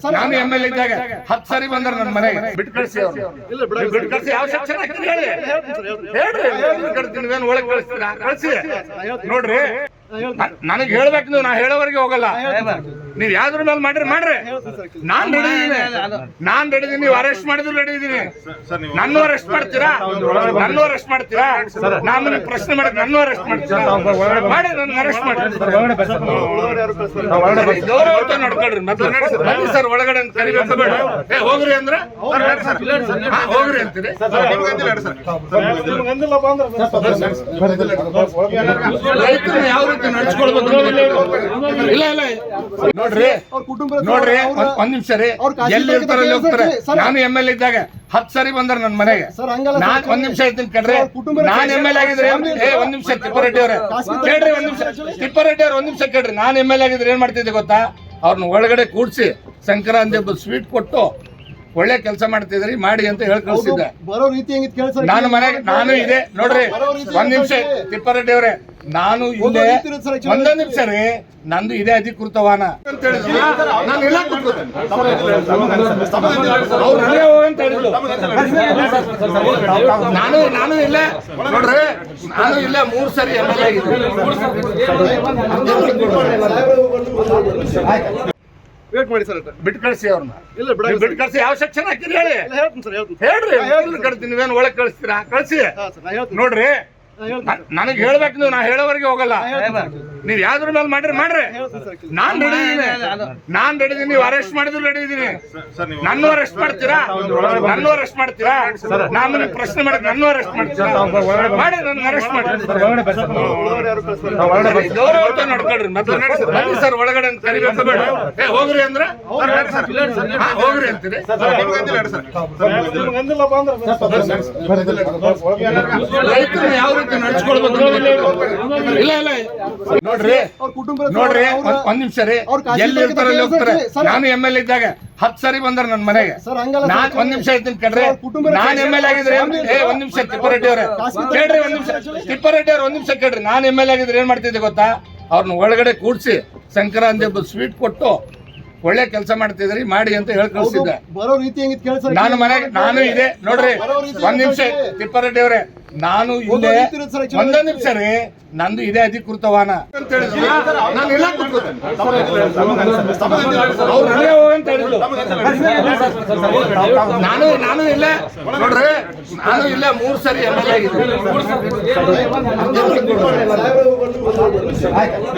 ನಾನು M L ಇದ್ದಾಗ ಹತ್ ಸರಿ ಬಂದ್ರ ನನ್ನ ಮನೆಗೆ ಬಿಟ್ಟು ಕಳಿಸಿ ಅವ್ರು ಬಿಟ್ಟು ಕಳಿಸಿ ಯಾವ ಸೆಕ್ಷನ್ ಹೇಳಿ. ಹೇಳ್ರಿ ಒಳಗೆ ಕಳಿಸ್ತೀರಾ? ಕಳಿಸಿ ನೋಡ್ರಿ. ನನಗೆ ಹೇಳ್ಬೇಕು ನೀವು ನಾ ಹೇಳೋವರೆಗೆ ಹೋಗಲ್ಲ. ನೀವ್ ಯಾವ್ದ್ರ ಮೇಲೆ ಮಾಡ್ರಿ ಮಾಡ್ರಿ ನಾನ್ ರೆಡಿ ಇದೀನಿ ನಾನ್ ರೆಡಿ ಇದೀನಿ ನೀವು ಅರೆಸ್ಟ್ ಮಾಡಿದ್ರು ರೆಡಿ ಇದೀನಿ ನನ್ನ ಅರೆಸ್ಟ್ ಮಾಡ್ತೀರಾ ನನ್ನ ಅರೆಸ್ಟ್ ಮಾಡ್ತೀರಾ ನಾನು ನಿಮ್ಗೆ ಪ್ರಶ್ನೆ ಮಾಡಕ್ ನನ್ನ ಅರೆಸ್ಟ್ ಮಾಡ್ತೀರಾ ಮಾಡಿ ನನ್ನ ಅರೆಸ್ಟ್ ಮಾಡಿ ಗೌರವ ನಡ್ಕೊಳ್ರಿ. ಬನ್ನಿ ಸರ್ ಒಳಗಡೆ ಅಂತ ಕರಿಬೇಕು ಬೇಡ ಏ ಹೋಗ್ರಿ ಅಂದ್ರೆ ಹೋಗ್ರಿ ಅಂತೀರಿ ರೈತರನ್ನ ಯಾವ ರೀತಿ ನಡ್ಸ್ಕೊಳ್ಬೇಕು ಇಲ್ಲ ಇಲ್ಲ ನೋಡ್ರಿ ನೋಡ್ರಿ ಒಂದ್- ನಿಮಿಷ ರೀ. ಎಲ್ಲಿ ಇರ್ತಾರೆ ಅಲ್ಲಿ ಹೋಗ್ತಾರೆ. ನಾನು ಎಂ ಎಲ್ ಇದ್ದಾಗ ಹತ್ತು ಸರಿ ಬಂದ್ರ ನನ್ನ ಮನೆಗೆ. ನಾನ್. ಒಂದ್ ನಿಮಿಷ ಇರ್ತೀನಿ ಕುಟುಂಬದ ನಾನ್ ಎಂ ಎಲ್ ಆಗಿದ್ರೆ ಏ ಒಂದ್ ನಿಮಿಷ ತಿಪ್ಪಾರೆಡ್ಡಿ ಅವ್ರೆ. ಕೇಳ್ರಿ ಒಂದ್ ನಿಮಿಷ. ತಿಪ್ಪಾರೆಡ್ಡಿ ಅವ್ರ ಒಂದ್ ನಿಮಿಷ ಕೇಳ್ರಿ. ನಾನ್ ಎಂ ಎಲ್ ಆಗಿದ್ರೆ ಏನ್ ಮಾಡ್ತಿದ್ದೆ ಗೊತ್ತಾ? ಅವ್ರನ್ನ ಒಳಗಡೆ ಕೂಡ್ಸಿ ಸಂಕ್ರಾಂತಿ ಹಬ್ಬದ ಸ್ವೀಟ್ ಕೊಟ್ಟು ಒಳ್ಳೆ ಕೆಲಸ ಮಾಡ್ತಿದ್ರಿ ಮಾಡಿ ಅಂತ ಹೇಳಿ ಕಳ್ಸಿದ್ದೆ. ಬರೋ ರೀತಿ ಹೆಂಗಿತ್ತು ನಾನು ಮನೆ ನಾನು ಇದೆ ನೋಡ್ರಿ ಒಂದ್ ನಿಮಿಷ ತಿಪ್ಪಾರೆಡ್ಡಿ ಅವ್ರೆ ನಾನು ಇಲ್ಲೇ ಒಂದೊಂದ್ ಒಂದೇ ನಿಮಿಷ ರೀ ನಂದು ಇದೇ ಅಧಿಕೃತ ವಾಹನ ಅಂತ ಹೇಳಿದ್ರು. ನಾನು ಇಲ್ಲ ಕೂತ್ಕೋತೇನೆ. ಅವ್ರು ನನಗೆ ಹೋಗು ಅಂತ ಹೇಳಿದ್ರು. ನಾನು ನಾನು ಇಲ್ಲೇ ನೋಡ್ರಿ ನಾನು ಇಲ್ಲ ಮೂರ್ ಸರಿ ಎಂ ಎಲ್ ವೇಟ್ ಮಾಡಿ ಸರ್. ಬಿಟ್ಟು ಕಳಿಸಿ ಅವ್ರನ್ನ. ಇಲ್ಲ ಬಿಡ ಬಿಟ್ಟು ಕಳಿಸಿ ಯಾವ ಸೆಕ್ಷನ್ ಹಾಕಿರಿ ಹೇಳಿ? ಹೇಳ್ತೀನಿ ಸರ್ ಹೇಳ್ತೀನಿ ಹೇಳ್ರಿ ಎಲ್ಲಿ ಕಳ್ತೀನಿ ನೀವೇನು ಒಳಗೆ ಕಳಿಸ್ತೀರಾ? ಕಳಿಸಿ. ನೋಡ್ರಿ ನನಗೆ ಹೇಳ್ಬೇಕು ನೀವು ನಾ ಹೇಳೋವರೆಗೆ ಹೋಗಲ್ಲ. ನೀವ್ ಯಾವ್ದ್ರ ಮೇಲೆ ಮಾಡ್ರಿ ಮಾಡ್ರಿ. ನಾನ್ ರೆಡಿ ಇದೀನಿ ನಾನ್ ರೆಡಿ ಇದೀನಿ ನೀವು ಅರೆಸ್ಟ್ ಮಾಡಿದ್ರು ರೆಡಿ ಇದೀನಿ ನನ್ನ ಅರೆಸ್ಟ್ ಮಾಡ್ತೀರಾ ನನ್ನ ಅರೆಸ್ಟ್ ಮಾಡ್ತೀರಾ ನಾನು ನಿಮ್ಗೆ ಪ್ರಶ್ನೆ ಮಾಡಿ ನನ್ನ ಅರೆಸ್ಟ್ ಮಾಡ್ತೀರಾ ಮಾಡಿ ನನ್ನ ಅರೆಸ್ಟ್ ಮಾಡಿ ಗೌರವ ಯಾರು ಮತ್ತೆ ಸರಿ, ಗೌರವಯುತ ನಡ್ಕೊಳ್ರಿ ನಡ್ಸಿ. ಬನ್ನಿ ಸರ್ ಒಳಗಡೆ ಅಂತ ಕರಿಬೇಕು ಬೇಡ ಏ ಹೋಗ್ರಿ ಅಂದ್ರೆ ಹೋಗ್ರಿ ಅಂತೀರಿ ರೈತರನ್ನ ಯಾವ ರೀತಿ ನಡ್ಸ್ಕೊಳ್ಬೇಕು ಇಲ್ಲ ಇಲ್ಲ ನೋಡ್ರಿ ನೋಡ್ರಿ ಒಂದ್- ನಿಮಿಷ ರೀ. ಎಲ್ಲಿ ಇರ್ತಾರೆ ಅಲ್ಲಿ ಹೋಗ್ತಾರೆ. ನಾನು ಎಂ ಎಲ್ ಇದ್ದಾಗ ಹತ್ ಸರಿ ಬಂದ್ರ ನನ್ನ ಮನೆಗೆ. ನಾನ್ ಒಂದ್ ನಿಮಿಷ ಇದ್ದೀನಿ ಕುಟುಂಬದ ನಾನ್ ಎಂ ಎಲ್ ಆಗಿದ್ರೆ ಏ ಒಂದ್ ನಿಮಿಷ ತಿಪ್ಪಾರೆಡ್ಡಿ ಅವ್ರೆ. ಕೇಳ್ರಿ ಒಂದ್ ನಿಮಿಷ. ತಿಪ್ಪಾರೆಡ್ಡಿ ಅವ್ರ ಒಂದ್ ನಿಮಿಷ ಕೇಳ್ರಿ. ನಾನ್ ಎಂ ಎಲ್ ಆಗಿದ್ರೆ ಏನ್ ಮಾಡ್ತಿದ್ದೆ ಗೊತ್ತಾ? ಅವ್ರನ್ನ ಒಳಗಡೆ ಕೂಡ್ಸಿ ಸಂಕ್ರಾಂತಿ ಹಬ್ಬದ ಸ್ವೀಟ್ ಕೊಟ್ಟು ಒಳ್ಳೆ ಕೆಲಸ ಮಾಡ್ತಿದ್ರಿ ಮಾಡಿ ಅಂತ ಹೇಳಿ ಕಳ್ಸಿದ್ದೆ. ನಾನು ಮನೆಗೆ ನಾನು ಇದೆ ನೋಡ್ರಿ ಒಂದ್ ನಿಮಿಷ ತಿಪ್ಪಾರೆಡ್ಡಿ ಅವ್ರೆ. ನಾನು ಇಲ್ಲೇ ಒಂದೇ ನಿಮಿಷ ರೀ ನಂದು ಇದೇ ಅಧಿಕೃತ ವಾಹನ ಅಂತ ಹೇಳಿದ್ರು. ನಾನು ಇಲ್ಲ ಕೂತ್ಕೋತೇನೆ ಅಂತ ಹೇಳಿದ್ರು. ನಾನು ನಾನು ಇಲ್ಲೇ. ನೋಡ್ರಿ ನಾನು ಇಲ್ಲ ಮೂರ್ ಸರಿ ಎಂ ಎಲ್ ಆಗಿದ್ದೀನಿ.